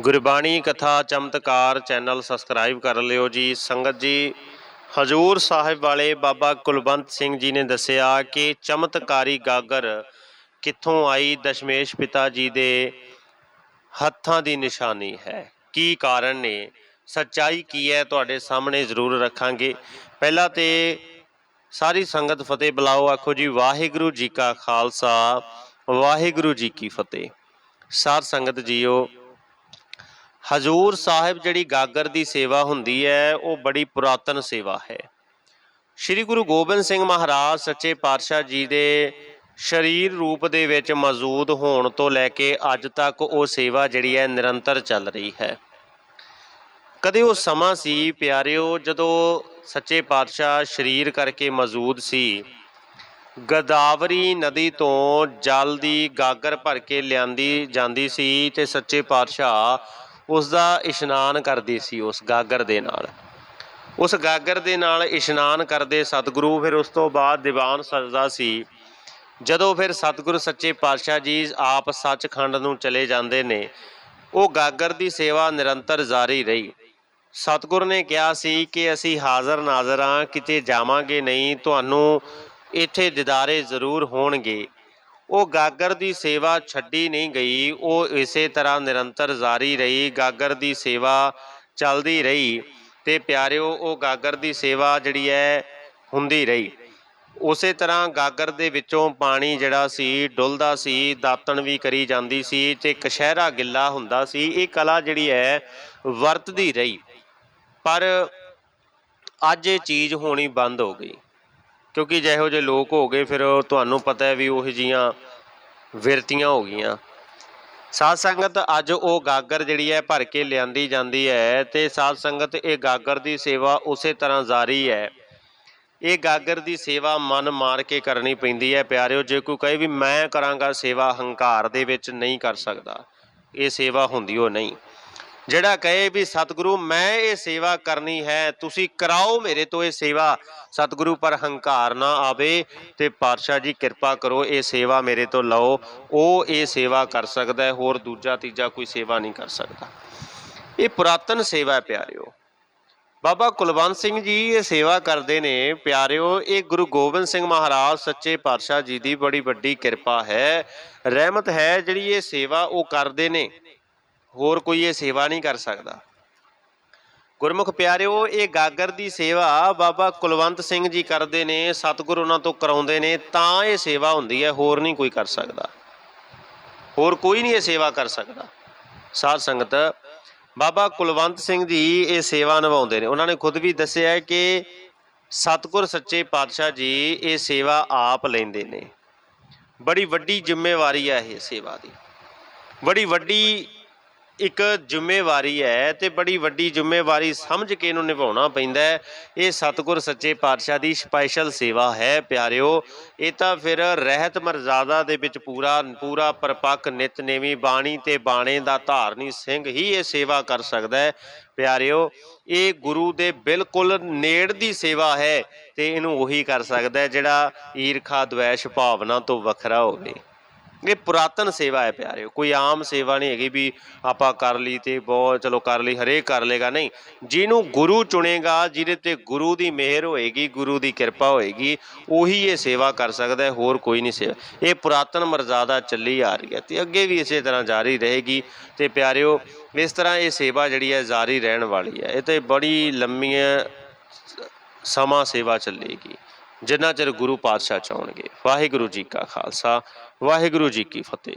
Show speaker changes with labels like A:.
A: ਗੁਰਬਾਣੀ ਕਥਾ ਚਮਤਕਾਰ channel subscribe ਕਰ ਲਿਓ ਜੀ। ਸੰਗਤ ਜੀ, ਹਜੂਰ ਸਾਹਿਬ ਵਾਲੇ ਬਾਬਾ ਕੁਲਵੰਤ ਸਿੰਘ ਜੀ ਨੇ ਦੱਸਿਆ ਕਿ ਚਮਤਕਾਰੀ ਗਾਗਰ ਕਿੱਥੋਂ ਆਈ ਦਸ਼ਮੇਸ਼ ਪਿਤਾ ਜੀ ਦੇ ਹੱਥਾਂ ਦੀ ਨਿਸ਼ਾਨੀ ਹੈ। ਕੀ ਕਾਰਨ ਨੇ? ਸੱਚਾਈ ਕੀ ਹੈ? ਤੁਹਾਡੇ ਸਾਹਮਣੇ ਜ਼ਰੂਰ ਰੱਖਾਂਗੇ। ਪਹਿਲਾਂ ਤੇ ਸਾਰੀ ਸੰਗਤ ਫਤਿਹ ਬੁਲਾਓ। ਆਖੋ ਜੀ, ਵਾਹਿਗੁਰੂ ਜੀ ਕਾ ਖਾਲਸਾ, ਵਾਹਿਗੁਰੂ ਜੀ ਕੀ ਫਤਿਹ। ਸਾਧ ਸੰਗਤ ਜੀਓ ਹਜੂਰ ਸਾਹਿਬ ਜਿਹੜੀ ਗਾਗਰ ਦੀ ਸੇਵਾ ਹੁੰਦੀ ਹੈ, ਉਹ ਬੜੀ ਪੁਰਾਤਨ ਸੇਵਾ ਹੈ। ਸ੍ਰੀ ਗੁਰੂ ਗੋਬਿੰਦ ਸਿੰਘ ਮਹਾਰਾਜ ਸੱਚੇ ਪਾਤਸ਼ਾਹ ਜੀ ਦੇ ਸ਼ਰੀਰ ਰੂਪ ਦੇ ਵਿੱਚ ਮੌਜੂਦ ਹੋਣ ਤੋਂ ਲੈ ਕੇ ਅੱਜ ਤੱਕ ਉਹ ਸੇਵਾ ਜਿਹੜੀ ਹੈ, ਨਿਰੰਤਰ ਚੱਲ ਰਹੀ ਹੈ। ਕਦੇ ਉਹ ਸਮਾਂ ਸੀ ਪਿਆਰਿਓ, ਜਦੋਂ ਸੱਚੇ ਪਾਤਸ਼ਾਹ ਸ਼ਰੀਰ ਕਰਕੇ ਮੌਜੂਦ ਸੀ, ਗਦਾਵਰੀ ਨਦੀ ਤੋਂ ਜਲ ਦੀ ਗਾਗਰ ਭਰ ਕੇ ਲਿਆਂਦੀ ਜਾਂਦੀ ਸੀ ਤੇ ਸੱਚੇ ਪਾਤਸ਼ਾਹ ਉਸ ਦਾ ਇਸ਼ਨਾਨ ਕਰਦੀ ਸੀ ਉਸ ਗਾਗਰ ਦੇ ਨਾਲ। ਉਸ ਗਾਗਰ ਦੇ ਨਾਲ ਇਸ਼ਨਾਨ ਕਰਦੇ ਸਤਿਗੁਰੂ ਫਿਰ ਉਸ ਤੋਂ ਬਾਅਦ ਦੀਵਾਨ ਸਜਦਾ ਸੀ। ਜਦੋਂ ਫਿਰ ਸਤਿਗੁਰ ਸੱਚੇ ਪਾਤਸ਼ਾਹ ਜੀ ਆਪ ਸੱਚਖੰਡ ਨੂੰ ਚਲੇ ਜਾਂਦੇ ਨੇ, ਉਹ ਗਾਗਰ ਦੀ ਸੇਵਾ ਨਿਰੰਤਰ ਜਾਰੀ ਰਹੀ। ਸਤਿਗੁਰ ਨੇ ਕਿਹਾ ਸੀ ਕਿ ਅਸੀਂ ਹਾਜ਼ਰ ਨਾਜ਼ਰ ਹਾਂ, ਕਿਤੇ ਜਾਵਾਂਗੇ ਨਹੀਂ, ਤੁਹਾਨੂੰ ਇੱਥੇ ਦਿਦਾਰੇ ਜ਼ਰੂਰ ਹੋਣਗੇ। ਉਹ ਗਾਗਰ ਦੀ ਸੇਵਾ ਛੱਡੀ ਨਹੀਂ ਗਈ, ਉਹ ਇਸੇ ਤਰ੍ਹਾਂ ਨਿਰੰਤਰ ਜਾਰੀ ਰਹੀ, ਗਾਗਰ ਦੀ ਸੇਵਾ ਚੱਲਦੀ ਰਹੀ ਤੇ ਪਿਆਰਿਓ, ਉਹ ਗਾਗਰ ਦੀ ਸੇਵਾ ਜਿਹੜੀ ਹੈ ਹੁੰਦੀ ਰਹੀ। ਉਸੇ ਤਰ੍ਹਾਂ ਗਾਗਰ ਦੇ ਵਿੱਚੋਂ ਪਾਣੀ ਜਿਹੜਾ ਸੀ, ਡੁੱਲਦਾ ਸੀ, ਦਾਤਣ ਵੀ ਕਰੀ ਜਾਂਦੀ ਸੀ ਤੇ ਕਸ਼ਹਿਰਾ ਗਿੱਲਾ ਹੁੰਦਾ ਸੀ, ਇਹ ਕਲਾ ਜਿਹੜੀ ਹੈ ਵਰਤਦੀ ਰਹੀ। ਪਰ ਅੱਜ ਇਹ ਚੀਜ਼ ਹੋਣੀ ਬੰਦ ਹੋ ਗਈ। ਕਿਉਂਕਿ ਜਿਹੋ ਜਿਹੇ ਲੋਕ ਹੋ ਗਏ, ਫਿਰ ਤੁਹਾਨੂੰ ਪਤਾ ਹੈ ਵੀ ਉਹ ਜੀਆਂ ਵਿਰਤੀਆਂ ਹੋ ਗਈਆਂ। ਸਾਧ ਸੰਗਤ ਅੱਜ ਉਹ ਗਾਗਰ ਜਿਹੜੀ ਹੈ, ਭਰ ਕੇ ਲਿਆਂਦੀ ਜਾਂਦੀ ਹੈ ਤੇ ਸਾਧ ਸੰਗਤ ਇਹ ਗਾਗਰ ਦੀ ਸੇਵਾ ਉਸੇ ਤਰ੍ਹਾਂ ਜਾਰੀ ਹੈ। ਇਹ ਗਾਗਰ ਦੀ ਸੇਵਾ ਮਨ ਮਾਰ ਕੇ ਕਰਨੀ ਪੈਂਦੀ ਹੈ। ਪਿਆਰਿਓ, ਜੇ ਕੋਈ ਕਹੇ ਵੀ ਮੈਂ ਕਰਾਂਗਾ ਸੇਵਾ, ਹੰਕਾਰ ਦੇ ਵਿੱਚ ਨਹੀਂ ਕਰ ਸਕਦਾ। ਇਹ ਸੇਵਾ ਹੁੰਦੀ ਉਹ ਨਹੀਂ। ਜਿਹੜਾ ਕਹੇ ਵੀ, ਸਤਿਗੁਰੂ, ਮੈਂ ਇਹ ਸੇਵਾ ਕਰਨੀ ਹੈ, ਤੁਸੀਂ ਕਰਾਓ ਮੇਰੇ ਤੋਂ ਇਹ ਸੇਵਾ। ਸਤਿਗੁਰੂ, ਪਰ ਹੰਕਾਰ ਨਾ ਆਵੇ ਤੇ ਪਾਤਸ਼ਾਹ ਜੀ, ਕਿਰਪਾ ਕਰੋ, ਇਹ ਸੇਵਾ ਮੇਰੇ ਤੋਂ ਲਓ। ਉਹ ਇਹ ਸੇਵਾ ਕਰ ਸਕਦਾ ਹੈ, ਹੋਰ ਦੂਜਾ, ਤੀਜਾ ਕੋਈ ਸੇਵਾ ਨਹੀਂ ਕਰ ਸਕਦਾ। ਇਹ ਪੁਰਾਤਨ ਸੇਵਾ ਹੈ, ਪਿਆਰਿਓ। ਬਾਬਾ ਕੁਲਵੰਤ ਸਿੰਘ ਜੀ ਇਹ ਸੇਵਾ ਕਰਦੇ ਨੇ, ਪਿਆਰਿਓ, ਇਹ ਗੁਰੂ ਗੋਬਿੰਦ ਸਿੰਘ ਮਹਾਰਾਜ ਸੱਚੇ ਪਾਤਸ਼ਾਹ ਜੀ ਦੀ ਬੜੀ ਵੱਡੀ ਕਿਰਪਾ ਹੈ। ਰਹਿਮਤ ਹੈ ਜਿਹੜੀ ਇਹ ਸੇਵਾ ਉਹ ਕਰਦੇ ਨੇ। ਹੋਰ ਕੋਈ ਇਹ ਸੇਵਾ ਨਹੀਂ ਕਰ ਸਕਦਾ। ਗੁਰਮੁਖ ਪਿਆਰਿਓ, ਇਹ ਗਾਗਰ ਦੀ ਸੇਵਾ ਬਾਬਾ ਕੁਲਵੰਤ ਸਿੰਘ ਜੀ ਕਰਦੇ ਨੇ, ਸਤਿਗੁਰ ਉਹਨਾਂ ਤੋਂ ਕਰਾਉਂਦੇ ਨੇ, ਤਾਂ ਇਹ ਸੇਵਾ ਹੁੰਦੀ ਹੈ, ਹੋਰ ਨਹੀਂ ਕੋਈ ਕਰ ਸਕਦਾ। ਹੋਰ ਕੋਈ ਨਹੀਂ ਇਹ ਸੇਵਾ ਕਰ ਸਕਦਾ। ਸਾਧ ਸੰਗਤ, ਬਾਬਾ ਕੁਲਵੰਤ ਸਿੰਘ ਜੀ ਇਹ ਸੇਵਾ ਨਿਭਾਉਂਦੇ ਨੇ। ਉਹਨਾਂ ਨੇ ਖੁਦ ਵੀ ਦੱਸਿਆ ਹੈ ਕਿ ਸਤਿਗੁਰ ਸੱਚੇ ਪਾਤਸ਼ਾਹ ਜੀ ਇਹ ਸੇਵਾ ਆਪ ਲੈਂਦੇ ਨੇ। ਬੜੀ ਵੱਡੀ ਜ਼ਿੰਮੇਵਾਰੀ ਹੈ ਇਹ ਸੇਵਾ ਦੀ। ਬੜੀ ਵੱਡੀ ਇੱਕ ਜ਼ਿੰਮੇਵਾਰੀ ਹੈ ਤੇ ਬੜੀ ਵੱਡੀ ਜ਼ਿੰਮੇਵਾਰੀ ਸਮਝ ਕੇ ਇਹਨੂੰ ਨਿਭਾਉਣਾ ਪੈਂਦਾ ਹੈ। ਇਹ ਸਤਿਗੁਰ ਸੱਚੇ ਪਾਤਸ਼ਾਹ ਦੀ ਸਪੈਸ਼ਲ ਸੇਵਾ ਹੈ, ਪਿਆਰਿਓ। ਇਹ ਤਾਂ ਫਿਰ ਰਹਿਤ ਮਰਜ਼ਾਦਾ ਦੇ ਵਿੱਚ ਪੂਰਾ ਪੂਰਾ ਪਰਪੱਕ ਨਿਤਨੇਵੀ ਬਾਣੀ ਤੇ ਬਾਣੇ ਦਾ ਧਾਰਨੀ ਸਿੰਘ ਹੀ ਇਹ ਸੇਵਾ ਕਰ ਸਕਦਾ ਹੈ। ਪਿਆਰਿਓ, ਇਹ ਗੁਰੂ ਦੇ ਬਿਲਕੁਲ ਨੇੜ ਦੀ ਸੇਵਾ ਹੈ ਤੇ ਇਹਨੂੰ ਉਹੀ ਕਰ ਸਕਦਾ ਜਿਹੜਾ ਈਰਖਾ ਦ્વੈਸ਼ ਭਾਵਨਾ ਤੋਂ ਵੱਖਰਾ ਹੋਵੇ। ਇਹ ਪੁਰਾਤਨ ਸੇਵਾ ਹੈ ਪਿਆਰਿਓ, ਕੋਈ ਆਮ ਸੇਵਾ ਨਹੀਂ ਹੈਗੀ ਵੀ ਆਪਾਂ ਕਰ ਲਈ ਤੇ ਬਹੁਤ ਚਲੋ ਕਰ ਲਈ, ਹਰੇਕ ਕਰ ਲੇਗਾ, ਨਹੀਂ। ਜਿਹਨੂੰ ਗੁਰੂ ਚੁਣੇਗਾ, ਜਿਹਦੇ ਤੇ ਗੁਰੂ ਦੀ ਮਿਹਰ ਹੋਏਗੀ, ਗੁਰੂ ਦੀ ਕਿਰਪਾ ਹੋਏਗੀ, ਉਹੀ ਇਹ ਸੇਵਾ ਕਰ ਸਕਦਾ ਹੈ, ਹੋਰ ਕੋਈ ਨਹੀਂ ਸੇਵਾ। ਇਹ ਪੁਰਾਤਨ ਮਰਜ਼ਾਦਾ ਚੱਲੀ ਆ ਰਹੀ ਹੈ ਤੇ ਅੱਗੇ ਵੀ ਇਸੇ ਤਰ੍ਹਾਂ ਜਾਰੀ ਰਹੇਗੀ ਤੇ ਪਿਆਰਿਓ, ਇਸ ਤਰ੍ਹਾਂ ਇਹ ਸੇਵਾ ਜਿਹੜੀ ਹੈ ਜਾਰੀ ਰਹਿਣ ਵਾਲੀ ਹੈ। ਇਹ ਤੇ ਬੜੀ ਲੰਮੀ ਸਮਾਂ ਸੇਵਾ ਚੱਲੇਗੀ। ਜਿੰਨਾ ਚਿਰ ਗੁਰੂ ਪਾਤਸ਼ਾਹ ਚਾਹਣਗੇ। ਵਾਹਿਗੁਰੂ ਜੀ ਕਾ ਖਾਲਸਾ ਵਾਹਿਗੁਰੂ ਜੀ ਕੀ ਫਤਿਹ।